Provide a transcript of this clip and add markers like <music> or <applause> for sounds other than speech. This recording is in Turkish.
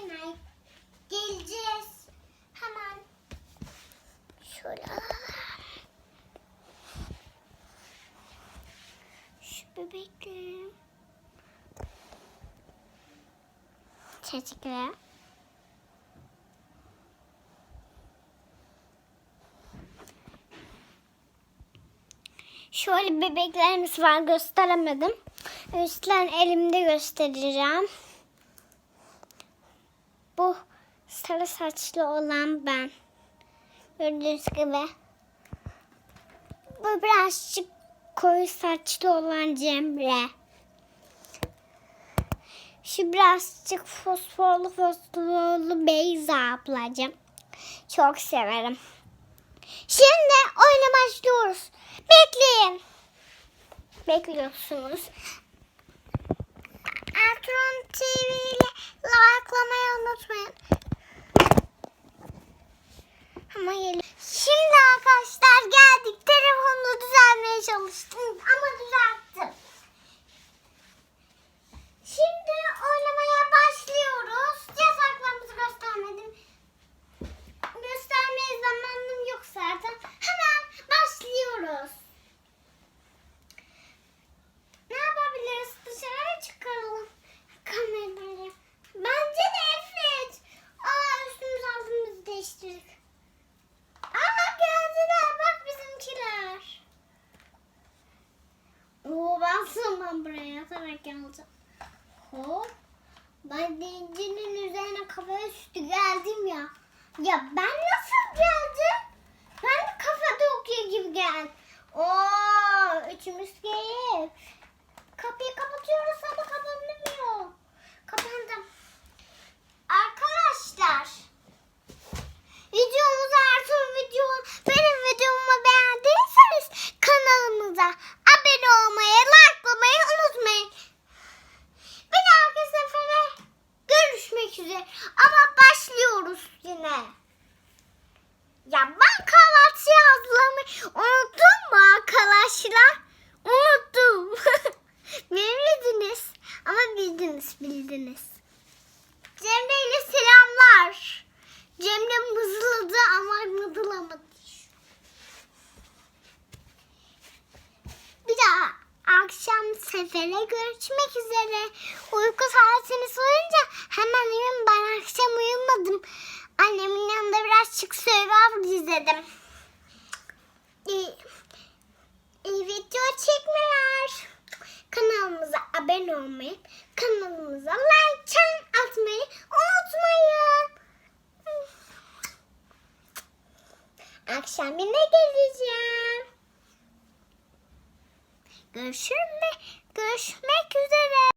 hemen geleceğiz. Hemen şöyle Şu bebeklerim. Teşekkürler. Şöyle bebeklerimiz var gösteremedim. Üstten elimde göstereceğim. Sarı saçlı olan ben. Gördüğünüz gibi. Bu birazcık koyu saçlı olan Cemre. Şu birazcık fosforlu fosforlu Beyza ablacığım. Çok severim. Şimdi oyuna başlıyoruz. Bekleyin. Bekliyorsunuz. Ertuğrul TV ile likelamayı unutmayın. Ama gelin. Şimdi arkadaşlar geldik. Telefonu düzelmeye çalıştım ama düzelttim. Şimdi oynamaya başlıyoruz. Yasaklarımızı göstermedim. Göstermeye zamanım yok zaten. Hemen başlıyoruz. Ne yapabiliriz? Dışarı çıkaralım kamerayı. Bence de. Aa üstümüz altımızı değiştirdik. Oo ben buraya yatarak geleceğim. Hop. Ben dencinin üzerine kafa üstü geldim ya. Ya ben nasıl geldim? Ben de kafada okuyor gibi geldim. Oo, üçümüz gelip. Kapıyı kapatıyoruz ama kapanmıyor. Kapandım. Arkadaşlar. Videomuzu Ertuğ video benim videomu beğendiyseniz kanalımıza abone olmayı, likelamayı unutmayın. Bir dahaki sefere görüşmek üzere. Ama başlıyoruz yine. Ya ben kahvaltı hazırlamayı unuttum mu arkadaşlar? Unuttum. <laughs> Bilmediniz. Ama bildiniz bildiniz. Cemre ile selamlar. Cemre mızladı ama mızlamadı. Sefere görüşmek üzere. Uyku saatiniz uyunca hemen uyuyun. Ben akşam uyumadım. Annemin yanında birazcık Survivor izledim. İyi, iyi video çekmeler. Kanalımıza abone olmayı, kanalımıza like atmayı unutmayın. Akşam yine geleceğim. Görüşürüz. Görüşmek üzere.